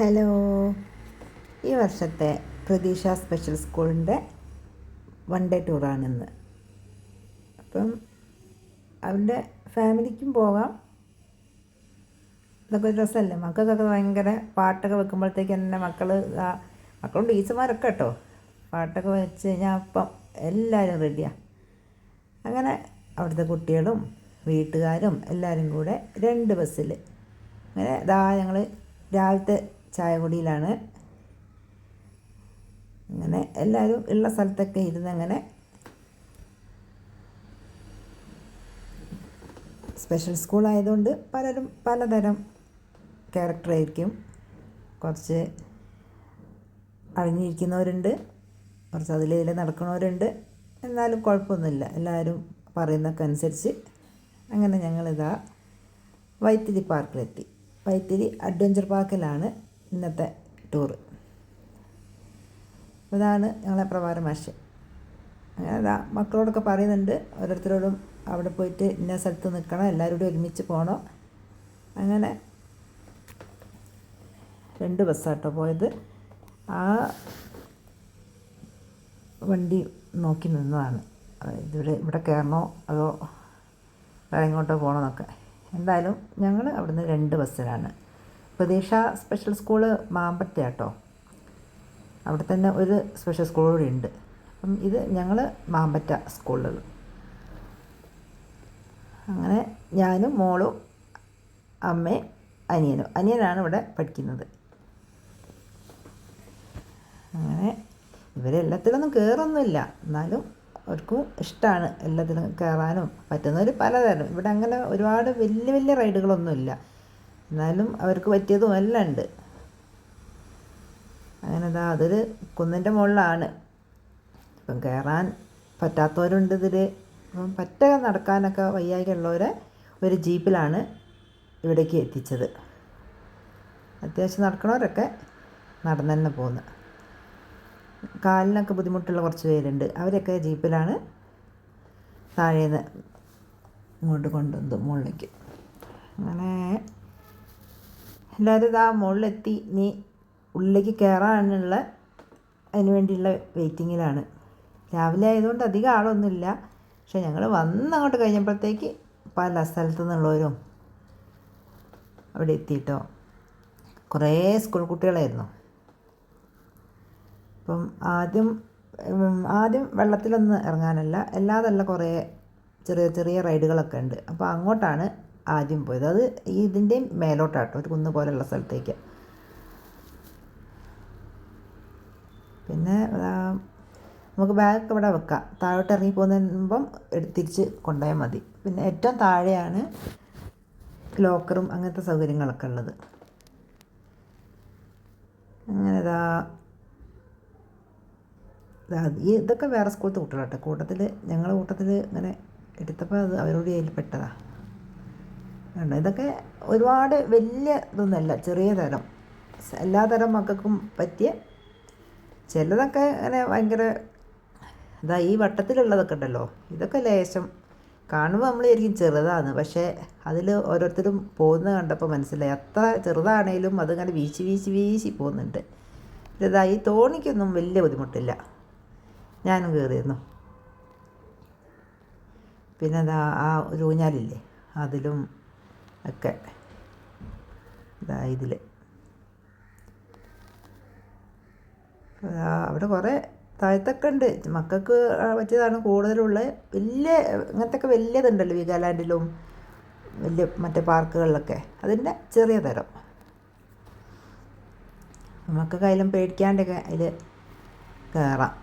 Hello. ഈ വർഷത്തെ പ്രതീക്ഷ സ്പെഷ്യൽ സ്കൂളിന്റെ വൺ ഡേ ടൂറാണിന്ന് അപ്പം അവരുടെ ഫാമിലിക്കും പോകാം. ഇതൊക്കെ ഒരു രസമല്ലേ? മക്കൾക്കൊക്കെ ഭയങ്കര പാട്ടൊക്കെ വെക്കുമ്പോഴത്തേക്ക് എന്റെ മക്കൾ മക്കളും ടീച്ചർമാരൊക്കെ കേട്ടോ. പാട്ടൊക്കെ വെച്ച് കഴിഞ്ഞാൽ അപ്പം എല്ലാവരും റെഡിയാണ് അങ്ങനെ അവിടുത്തെ കുട്ടികളും വീട്ടുകാരും എല്ലാവരും കൂടെ രണ്ട് ബസ്സിൽ അങ്ങനെ ഇതാ ഞങ്ങൾ രാവിലത്തെ ചായ കുടിയിലാണ് അങ്ങനെ എല്ലാവരും ഉള്ള സ്ഥലത്തൊക്കെ ഇരുന്ന് അങ്ങനെ സ്പെഷ്യൽ സ്കൂൾ ആയതുകൊണ്ട് പലരും പലതരം ക്യാരക്ടറായിരിക്കും കുറച്ച് അഴിഞ്ഞിരിക്കുന്നവരുണ്ട് കുറച്ച് അതിൽ ഇതിൽ നടക്കുന്നവരുണ്ട്. എന്നാലും കുഴപ്പമൊന്നുമില്ല. എല്ലാവരും പറയുന്നതൊക്കെ അനുസരിച്ച് അങ്ങനെ ഞങ്ങളിതാ വൈത്തിരി പാർക്കിലെത്തി വൈത്തിരി അഡ്വഞ്ചർ പാർക്കിലാണ് ഇന്നത്തെ ടൂറ് ഇതാണ് ഞങ്ങളെ പ്രഭാര മാഷ് അങ്ങനെ അതാ മക്കളോടൊക്കെ പറയുന്നുണ്ട് ഓരോരുത്തരോടും അവിടെ പോയിട്ട് ഇന്ന സ്ഥലത്ത് നിൽക്കണം എല്ലാവരോടും ഒരുമിച്ച് പോകണം അങ്ങനെ രണ്ട് ബസ്സാട്ടോ പോയത്. ആ വണ്ടി നോക്കി നിന്നതാണ്. ഇതിവിടെ ഇവിടെ കയറണോ അതോ വേറെ എങ്ങോട്ടോ പോകണമെന്നൊക്കെ എന്തായാലും ഞങ്ങൾ അവിടുന്ന് രണ്ട് ബസ്സിലാണ്. പ്രതീക്ഷ സ്പെഷ്യൽ സ്കൂൾ മാമ്പറ്റയാട്ടോ അവിടെ തന്നെ ഒരു സ്പെഷ്യൽ സ്കൂൾ കൂടി ഉണ്ട്. അപ്പം ഇത് ഞങ്ങൾ മാമ്പറ്റ സ്കൂളിൽ അങ്ങനെ ഞാനും മോളും അമ്മയും അനിയനും. അനിയനാണ് ഇവിടെ പഠിക്കുന്നത്. അങ്ങനെ ഇവരെല്ലാത്തിലൊന്നും കയറൊന്നുമില്ല എന്നാലും അവർക്കും ഇഷ്ടമാണ് എല്ലാത്തിലും കയറാനും പറ്റുന്നവർ പലതരം. ഇവിടെ അങ്ങനെ ഒരുപാട് വലിയ വലിയ റൈഡുകളൊന്നുമില്ല എന്നാലും അവർക്ക് പറ്റിയതും എല്ലാം ഉണ്ട്. അങ്ങനെ ഇതാ അതൊരു കുന്നിന്റെ മുകളിലാണ്. ഇപ്പം കയറാൻ പറ്റാത്തവരുണ്ട് ഇതിൽ അപ്പം പറ്റ നടക്കാനൊക്കെ വയ്യായ്കയുള്ളവരെ ഒരു ജീപ്പിലാണ് ഇവിടേക്ക് എത്തിച്ചത്. അത്യാവശ്യം നടക്കണവരൊക്കെ നടന്നു തന്നെ പോകുന്നു കാലിനൊക്കെ ബുദ്ധിമുട്ടുള്ള കുറച്ച് പേരുണ്ട്. അവരൊക്കെ ജീപ്പിലാണ് താഴേന്ന് ഇങ്ങോട്ട് കൊണ്ടുവന്നത് മുകളിലേക്ക്. അങ്ങനെ എല്ലാവരും ഇതാ മുകളിലെത്തി. ഇനി ഉള്ളിലേക്ക് കയറാനുള്ള അതിന് വേണ്ടിയുള്ള വെയിറ്റിങ്ങിലാണ്. രാവിലെ ആയതുകൊണ്ട് അധികം ആളൊന്നുമില്ല. പക്ഷെ ഞങ്ങൾ വന്ന് അങ്ങോട്ട് കഴിഞ്ഞപ്പോഴത്തേക്ക് പല സ്ഥലത്തു നിന്നുള്ളവരും അവിടെ എത്തിയിട്ടോ. കുറേ സ്കൂൾ കുട്ടികളായിരുന്നു. അപ്പം ആദ്യം ആദ്യം വെള്ളത്തിലൊന്നും ഇറങ്ങാനല്ല. അല്ലാതല്ല കുറേ ചെറിയ ചെറിയ റൈഡുകളൊക്കെ ഉണ്ട്. അപ്പോൾ അങ്ങോട്ടാണ് ആദ്യം പോയത്. അത് ഈ ഇതിന്റെയും മേലോട്ടാട്ടോ ഒരു കുന്ന് പോലെയുള്ള സ്ഥലത്തേക്ക്. പിന്നെ നമുക്ക് ബാഗൊക്കെ ഇവിടെ വെക്കാം. താഴോട്ട് ഇറങ്ങി പോകുമ്പം തിരിച്ച് കൊണ്ടുപോയാൽ മതി. പിന്നെ ഏറ്റവും താഴെയാണ് ലോക്കറും അങ്ങനത്തെ സൗകര്യങ്ങളൊക്കെ ഉള്ളത്. അങ്ങനെ ഇതാ ഈ ഇതൊക്കെ വേറെ സ്കൂളത്തെ കുട്ടികളാട്ടെ. കൂട്ടത്തിൽ ഞങ്ങളുടെ കൂട്ടത്തിൽ ഇങ്ങനെ എടുത്തപ്പോൾ അത് അവരോട് കയ്യിൽപ്പെട്ടതാണ് കണ്ടോ ഇതൊക്കെ ഒരുപാട് വലിയ ഇതൊന്നുമല്ല ചെറിയ തരം. എല്ലാ തരം മക്കൾക്കും പറ്റിയ ചിലതൊക്കെ അങ്ങനെ ഭയങ്കര ഇതാ ഈ വട്ടത്തിലുള്ളതൊക്കെ ഉണ്ടല്ലോ ഇതൊക്കെ ലേശം കാണുമ്പോൾ നമ്മൾ ശരിക്കും ചെറുതാണ് പക്ഷേ അതിൽ ഓരോരുത്തരും പോകുന്നത് കണ്ടപ്പോൾ മനസ്സിലായി. അത്ര ചെറുതാണേലും അതിങ്ങനെ വീശി വീശി വീശി പോകുന്നുണ്ട്. ഈ തോണിക്കൊന്നും വലിയ ബുദ്ധിമുട്ടില്ല. ഞാനും കയറിയിരുന്നു പിന്നെ ആ ഊഞ്ഞാലില്ലേ അതിലും ഒക്കെ. ഇതാ ഇതിൽ അവിടെ കുറേ താഴത്തൊക്കെ ഉണ്ട്. മക്കൾക്ക് പറ്റിയതാണ് കൂടുതലുള്ളത് വലിയ ഇങ്ങനത്തെ വലിയതുണ്ടല്ലോ വിഗാലാൻഡിലും വലിയ മറ്റേ പാർക്കുകളിലൊക്കെ. അതിന്റെ ചെറിയ തരം. നമുക്ക് അതിലും പേടിക്കാണ്ടൊക്കെ അതിൽ കയറാം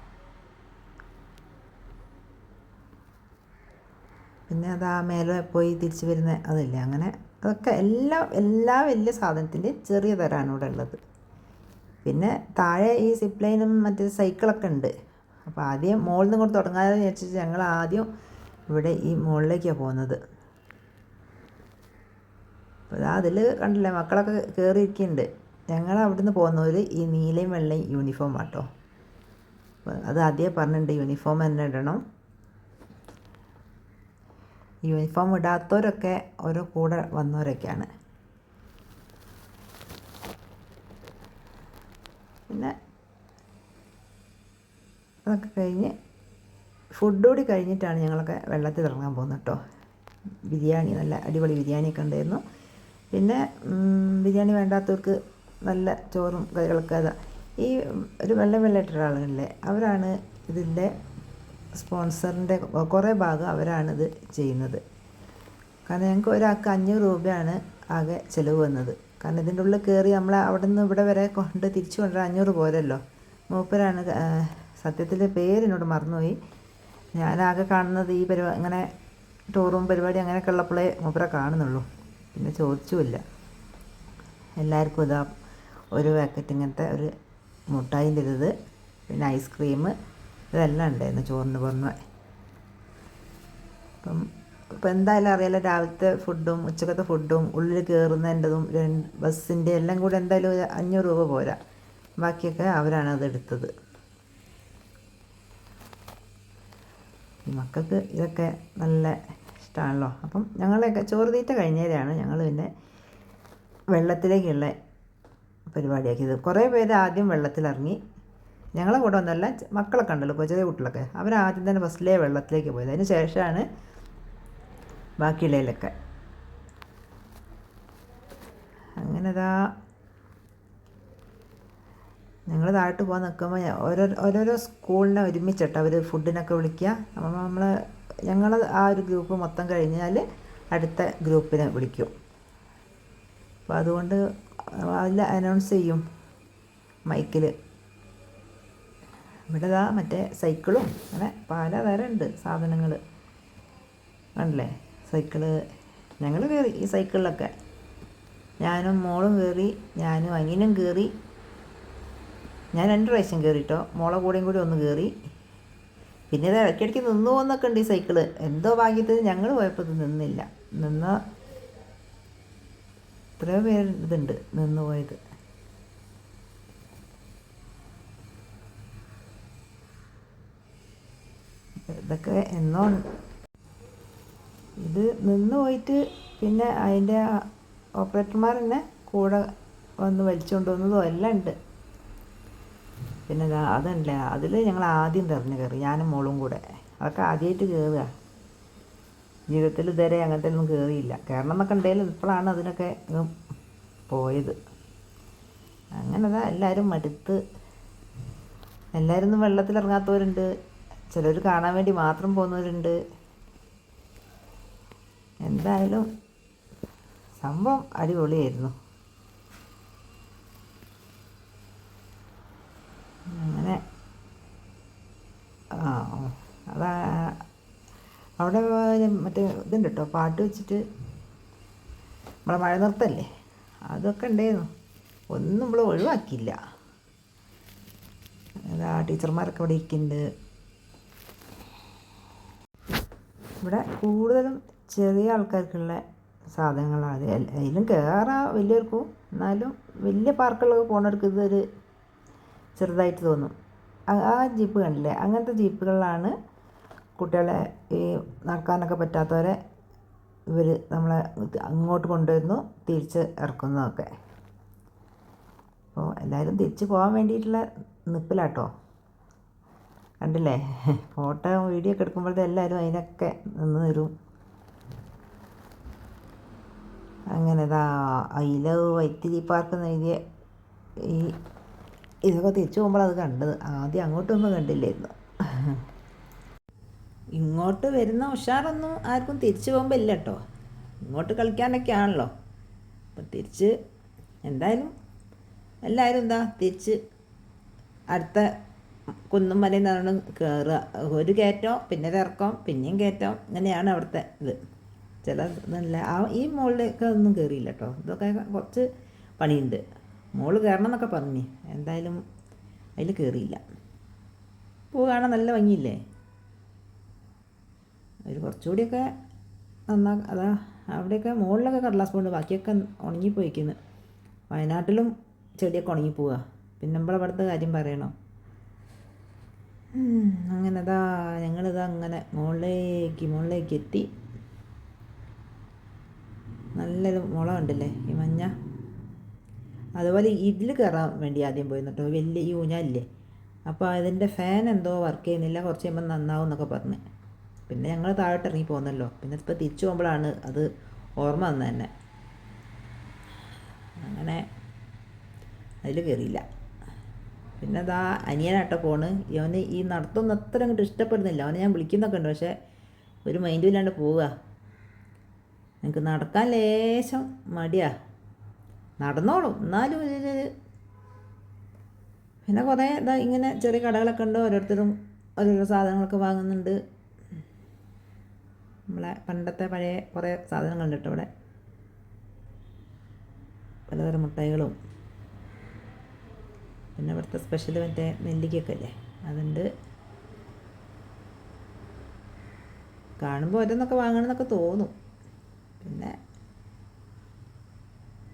പിന്നെ അത് മേലെ പോയി തിരിച്ച് വരുന്ന അതില്ലേ അങ്ങനെ അതൊക്കെ എല്ലാ എല്ലാ വലിയ സാധനത്തിന്റെ ചെറിയ തരാണ് ഇവിടെ ഉള്ളത്. പിന്നെ താഴെ ഈ സിപ്പ് ലൈനും മറ്റേ സൈക്കിളൊക്കെ ഉണ്ട്. അപ്പോൾ ആദ്യം മുകളിൽ നിന്ന് കൊണ്ട് തുടങ്ങാതെ വിചാരിച്ചിട്ട് ഞങ്ങൾ ആദ്യം ഇവിടെ ഈ മുകളിലേക്കാണ് പോകുന്നത്. അപ്പോൾ അതിൽ കണ്ടില്ലേ മക്കളൊക്കെ കയറിയിരിക്കുന്നുണ്ട് ഞങ്ങൾ അവിടെ നിന്ന് പോകുന്നവർ ഈ നീലയും വെള്ളയും യൂണിഫോം ആട്ടോ. അത് ആദ്യമേ പറഞ്ഞിട്ടുണ്ട് യൂണിഫോം തന്നെ ഇടണം. യൂണിഫോം ഇടാത്തവരൊക്കെ ഓരോ കൂടെ വന്നവരൊക്കെയാണ്. പിന്നെ അതൊക്കെ കഴിഞ്ഞ് ഫുഡ് കൂടി കഴിഞ്ഞിട്ടാണ് ഞങ്ങളൊക്കെ വെള്ളത്തിൽ ഇറങ്ങാൻ പോകുന്നത് കേട്ടോ. ബിരിയാണി നല്ല അടിപൊളി ബിരിയാണിയൊക്കെ ഉണ്ടായിരുന്നു. പിന്നെ ബിരിയാണി വേണ്ടാത്തവർക്ക് നല്ല ചോറും കറികളൊക്കെ അതാ. ഈ ഒരു വെള്ളം വെള്ളയിട്ട ആളുകളിലെ അവരാണ് ഇതിന്റെ സ്പോൺസറിന്റെ കുറേ ഭാഗം അവരാണിത് ചെയ്യുന്നത്. കാരണം ഞങ്ങൾക്ക് ഒരാൾക്ക് അഞ്ഞൂറ് രൂപയാണ് ആകെ ചിലവ് വന്നത്. കാരണം ഇതിന്റെ ഉള്ളിൽ കയറി നമ്മൾ അവിടെ നിന്ന് ഇവിടെ വരെ കൊണ്ട് തിരിച്ചു കൊണ്ടുവരാൻ അഞ്ഞൂറ് പോരല്ലോ. മൂപ്പരാണ് സത്യത്തിൽ പേരെന്നോട് മറന്നുപോയി. ഞാനാകെ കാണുന്നത് ഈ പരിപാടി ഇങ്ങനെ ടൂറും പരിപാടി അങ്ങനെയൊക്കെ ഉള്ളപ്പോഴേ മൂപ്പരെ കാണുന്നുള്ളൂ. പിന്നെ ചോദിച്ചുമില്ല. എല്ലാവർക്കും ഇതാ ഒരു പാക്കറ്റ് ഇങ്ങനത്തെ ഒരു മുട്ടായിന്റെ ഇത് പിന്നെ ഐസ്ക്രീം ഇതെല്ലാം ഉണ്ടായിരുന്നു ചോറിന് പുറമെ അപ്പം ഇപ്പം എന്തായാലും അറിയാലോ രാവിലത്തെ ഫുഡും ഉച്ചക്കത്തെ ഫുഡും ഉള്ളിൽ കയറുന്നതിന്റെതും ബസ്സിന്റെ എല്ലാം കൂടെ എന്തായാലും ഒരു അഞ്ഞൂറ് രൂപ പോരാ. ബാക്കിയൊക്കെ അവരാണ് അത് എടുത്തത്. ഈ മക്കൾക്ക് ഇതൊക്കെ നല്ല ഇഷ്ടമാണല്ലോ അപ്പം ഞങ്ങളൊക്കെ ചോറ് തീറ്റ കഴിഞ്ഞേരാണ് ഞങ്ങൾ പിന്നെ വെള്ളത്തിലേക്കുള്ള പരിപാടിയാക്കിയത്. കുറേ പേര് ആദ്യം വെള്ളത്തിലിറങ്ങി ഞങ്ങളെ കൂടെ ഒന്നല്ല മക്കളൊക്കെ ഉണ്ടല്ലോ ചെറിയ കുട്ടികളൊക്കെ. അവരാദ്യം തന്നെ ബസ്സിലേ വെള്ളത്തിലേക്ക് പോയത്. അതിന് ശേഷമാണ് ബാക്കിയുള്ളതിലൊക്കെ അങ്ങനെതാ ഞങ്ങൾ താഴോട്ട് പോകാൻ നിൽക്കുമ്പോൾ ഓരോ ഓരോരോ സ്കൂളിനെ ഒരുമിച്ചിട്ട് അവർ ഫുഡിനൊക്കെ വിളിക്കുക. അപ്പോൾ നമ്മൾ ഞങ്ങൾ ആ ഒരു ഗ്രൂപ്പ് മൊത്തം കഴിഞ്ഞാൽ അടുത്ത ഗ്രൂപ്പിനെ വിളിക്കും. അപ്പോൾ അതുകൊണ്ട് അതിൽ അനൗൺസ് ചെയ്യും. മൈക്കിൽ ഇവിടെ ഇതാ മറ്റേ സൈക്കിളും അങ്ങനെ പലതരം ഉണ്ട് സാധനങ്ങൾ കണ്ടില്ലേ? സൈക്കിൾ. ഞങ്ങൾ കയറി ഈ സൈക്കിളിലൊക്കെ. ഞാനും മോളും കയറി ഞാനും അനിയനും കയറി ഞാൻ രണ്ട് പ്രാവശ്യം കയറിട്ടോ മോളെ കൂടെയും കൂടി ഒന്ന് കയറി പിന്നെ ഇത് ഇടയ്ക്കിടയ്ക്ക് നിന്നു പോകുന്നൊക്കെ ഉണ്ട് ഈ സൈക്കിൾ. എന്തോ ഭാഗ്യത്തിൽ ഞങ്ങൾ പോയപ്പോൾ ഇത് നിന്നില്ല. നിന്ന എത്രയോ പേര് ഇതുണ്ട് നിന്ന് പോയത്. ഇതൊക്കെ എന്നോ ഇത് നിന്ന് പോയിട്ട് പിന്നെ അതിന്റെ ഓപ്പറേറ്റർമാർ തന്നെ കൂടെ വന്ന് വലിച്ചുകൊണ്ട് വന്നതോ എല്ലാം ഉണ്ട്. പിന്നെ അതല്ല അതിൽ ഞങ്ങൾ ആദ്യം തെരഞ്ഞു കയറി ഞാനും മോളും കൂടെ. അതൊക്കെ ആദ്യമായിട്ട് കയറുക ജീവിതത്തിൽ ഇതുവരെ അങ്ങനത്തെ ഒന്നും കയറിയില്ല കയറണം എന്നൊക്കെ ഉണ്ടെങ്കിലും ഇപ്പോഴാണ് അതിനൊക്കെ പോയത്. അങ്ങനെതാ എല്ലാവരും മടുത്ത്. എല്ലാവരും വെള്ളത്തിലിറങ്ങാത്തവരുണ്ട് ചിലർ കാണാൻ വേണ്ടി മാത്രം പോകുന്നവരുണ്ട്. എന്തായാലും സംഭവം അടിപൊളിയായിരുന്നു. അങ്ങനെ ആ അതാ അവിടെ മറ്റേ ഇതുണ്ട് കേട്ടോ പാട്ട് വെച്ചിട്ട് നമ്മളെ മഴ നിർത്തല്ലേ? അതൊക്കെ ഉണ്ടായിരുന്നു. ഒന്നും നമ്മൾ ഒഴിവാക്കിയില്ല. ടീച്ചർമാരൊക്കെ അവിടെ ഇരിക്കുന്നുണ്ട്. ഇവിടെ കൂടുതലും ചെറിയ ആൾക്കാർക്കുള്ള സാധനങ്ങളാണ്. അതിലും കയറാ വലിയവർക്കും. എന്നാലും വലിയ പാർക്കുകളൊക്കെ പോകുന്നവർക്ക് ഇതൊരു ചെറുതായിട്ട് തോന്നും. ആ ജീപ്പ് കണ്ടില്ലേ? അങ്ങനത്തെ ജീപ്പുകളിലാണ് കുട്ടികളെ ഈ നടക്കാനൊക്കെ പറ്റാത്തവരെ ഇവർ നമ്മളെ അങ്ങോട്ട് കൊണ്ടുവരുന്നു തിരിച്ച് ഇറക്കുന്നതൊക്കെ. അപ്പോൾ എല്ലാവരും തിരിച്ച് പോകാൻ വേണ്ടിയിട്ടുള്ള നിപ്പിലാട്ടോ. കണ്ടില്ലേ? ഫോട്ടോ വീഡിയോ ഒക്കെ എടുക്കുമ്പോഴത്തെ എല്ലാവരും അതിനൊക്കെ നിന്ന് തരും അങ്ങനെ ഇതാ ഐ ലവ് വൈത്തിരി പാർക്ക് എന്ന് എഴുതിയ ഈ ഇതൊക്കെ തിരിച്ചു പോകുമ്പോൾ അത് കണ്ടത്. ആദ്യം അങ്ങോട്ടൊന്നും കണ്ടില്ലായിരുന്നു. ഇങ്ങോട്ട് വരുന്ന ഉഷാറൊന്നും ആർക്കും തിരിച്ചു പോകുമ്പോൾ ഇല്ല കേട്ടോ ഇങ്ങോട്ട് കളിക്കാനൊക്കെ ആണല്ലോ. അപ്പം തിരിച്ച് എന്തായാലും എല്ലാവരും എന്താ തിരിച്ച് അടുത്ത കുന്നും മലയും നിന്നാണ് കയറുക ഒരു കയറ്റം പിന്നെ ഇറക്കം പിന്നെയും കയറ്റം. ഇങ്ങനെയാണ് അവിടുത്തെ ഇത്. ചില നല്ല ആ ഈ മുകളിലേക്ക് ഒന്നും കയറിയില്ല കേട്ടോ ഇതൊക്കെ കുറച്ച് പണിയുണ്ട്. മുകളിൽ കയറണം എന്നൊക്കെ പറഞ്ഞു. എന്തായാലും അതിൽ കയറിയില്ല പൂ കാണാൻ നല്ല ഭംഗിയില്ലേ? ഒരു കുറച്ചുകൂടിയൊക്കെ നന്നാ അതാ അവിടെയൊക്കെ മുകളിലൊക്കെ കടലാസ് പോകുന്നു ബാക്കിയൊക്കെ ഉണങ്ങിപ്പോയിക്കുന്നു. വയനാട്ടിലും ചെടിയൊക്കെ ഉണങ്ങിപ്പോവുക പിന്നെ നമ്മളെ ഇവിടുത്തെ കാര്യം പറയണോ? അങ്ങനെ അതാ ഞങ്ങളിതാ അങ്ങനെ മുകളിലേക്ക് മുകളിലേക്ക് എത്തി. നല്ലൊരു മുള ഉണ്ടല്ലേ ഈ മഞ്ഞ? അതുപോലെ ഇതിൽ കയറാൻ വേണ്ടി ആദ്യം പോയി കേട്ടോ വലിയ ഈ അപ്പോൾ അതിന്റെ ഫാൻ എന്തോ വർക്ക് ചെയ്യുന്നില്ല കുറച്ച് കഴിയുമ്പോൾ നന്നാവും എന്നൊക്കെ പറഞ്ഞ്. പിന്നെ ഞങ്ങൾ താഴോട്ട് ഇറങ്ങി പോകുന്നല്ലോ പിന്നെ ഇപ്പോൾ തിരിച്ചു പോകുമ്പോഴാണ് അത് ഓർമ്മ വന്നത് തന്നെ. അങ്ങനെ അതിൽ കയറിയില്ല പിന്നെ അതാ അനിയനാട്ടോ പോണ്. ഇവന് ഈ നടത്തൊന്നും അത്ര അങ്ങോട്ട് ഇഷ്ടപ്പെടുന്നില്ല. അവനെ ഞാൻ വിളിക്കുന്നൊക്കെ ഉണ്ട്. പക്ഷേ ഒരു മൈൻഡും ഇല്ലാണ്ട് പോവുക. എനിക്ക് നടക്കാൻ ലേശം മടിയാ. നടന്നോളും. എന്നാലും ഒരു പിന്നെ കുറേ ഇതാ ഇങ്ങനെ ചെറിയ കടകളൊക്കെ ഉണ്ട്. ഓരോരുത്തരും ഓരോരോ സാധനങ്ങളൊക്കെ വാങ്ങുന്നുണ്ട്. നമ്മളെ പണ്ടത്തെ പഴയ കുറേ സാധനങ്ങളുണ്ട് കേട്ടോ ഇവിടെ. പലതരം മുട്ടായികളും പിന്നെ ഇവിടുത്തെ സ്പെഷ്യൽ മറ്റേ നെല്ലിക്കൊക്കെ അല്ലേ അതുണ്ട്. കാണുമ്പോൾ ഓരോന്നൊക്കെ വാങ്ങണമെന്നൊക്കെ തോന്നും. പിന്നെ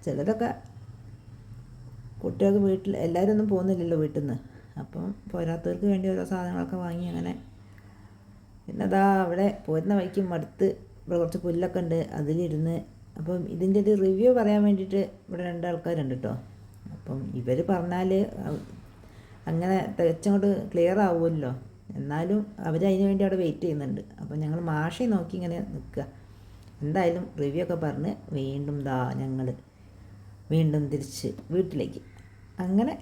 ചിലതൊക്കെ കുട്ടികൾക്ക് വീട്ടിൽ എല്ലാവരും ഒന്നും പോകുന്നില്ലല്ലോ വീട്ടിൽ നിന്ന് അപ്പം പോരാത്തവർക്ക് വേണ്ടി ഓരോ സാധനങ്ങളൊക്കെ വാങ്ങി അങ്ങനെ. പിന്നെ അതാ അവിടെ പോരുന്ന വഴിക്ക് മടുത്ത് ഇവിടെ കുറച്ച് പുല്ലൊക്കെ ഉണ്ട് അതിലിരുന്ന്. അപ്പം ഇതിന്റെ ഒരു റിവ്യൂ പറയാൻ വേണ്ടിയിട്ട് ഇവിടെ രണ്ട് ആൾക്കാരുണ്ട് കേട്ടോ അപ്പം ഇവർ പറഞ്ഞാൽ അങ്ങനെ തികച്ചങ്ങോട്ട് ക്ലിയർ ആവുമല്ലോ. എന്നാലും അവർ അതിന് വേണ്ടി അവിടെ വെയിറ്റ് ചെയ്യുന്നുണ്ട്. അപ്പം ഞങ്ങൾ മാഷെ നോക്കി ഇങ്ങനെ നിൽക്കുക. എന്തായാലും റിവ്യൂ ഒക്കെ പറഞ്ഞ് വീണ്ടും ദാ ഞങ്ങൾ വീണ്ടും തിരിച്ച് വീട്ടിലേക്ക്. അങ്ങനെ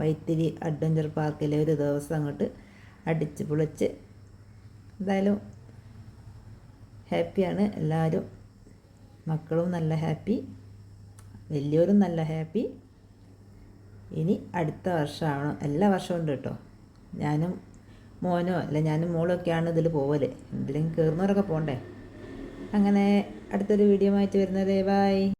വൈത്തിരി അഡ്വഞ്ചർ പാർക്കിലെ ഒരു ദിവസം അങ്ങോട്ട് അടിച്ച് പൊളിച്ച് എന്തായാലും ഹാപ്പിയാണ് എല്ലാവരും മക്കളും നല്ല ഹാപ്പി വലിയവരും നല്ല ഹാപ്പി. ഇനി അടുത്ത വർഷമാണ്. എല്ലാ വർഷവും ഉണ്ട് കേട്ടോ. ഞാനും മോനോ അല്ല ഞാനും മോളൊക്കെയാണ് ഇതിൽ പോവൽ. എന്തിലെങ്കിലും കയറുന്നവരൊക്കെ പോകണ്ടേ അങ്ങനെ അടുത്തൊരു വീഡിയോ ആയിട്ട് വരുന്നത് ബൈ